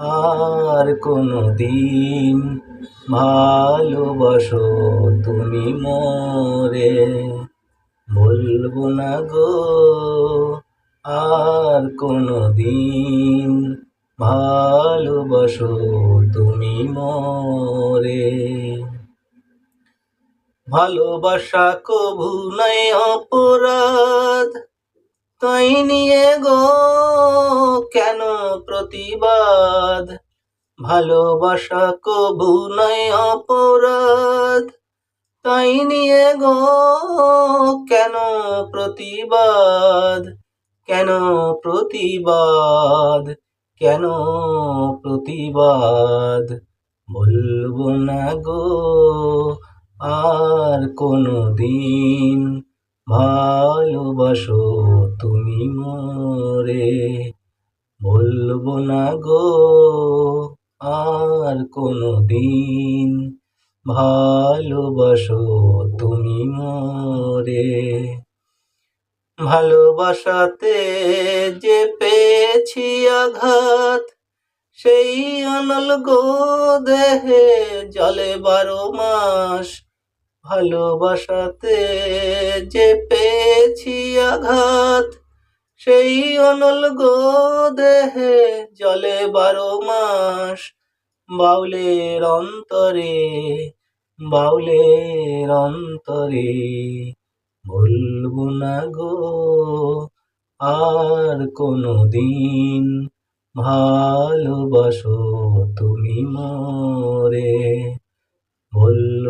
আর কোনো দিন ভালোবাসো তুমি মোরে। বলব না গো, আর কোনো দিন ভালোবাসো তুমি মোরে। ভালোবাসা কবু নাই অপরাধ তাই নিয়ে গো, কেন প্রতিবাদ? ভালোবাসা কবু নাই অপরাধ। তাই নিয়ে গো, কেন প্রতিবাদ? কেন প্রতিবাদ? কেন প্রতিবাদ? বলব না গো, আর কোনো দিন ভালোবাসো তুমি মোরে। বলব না গো, আর কোনো দিন ভালোবাসো তুমি মোরে। ভালোবাসাতে যে পেয়েছি আঘাত, সেই অনল গো দেহে জলে বারো মাস ভালোবাসাতে যে পেয়েছি আঘাত, সেই অনল গো দেহে জলে বারো মাস, বাউলের অন্তরে বাউলের অন্তরে। বলব না গো, আর কোনো দিন ভালোবাসো তুমি মোরে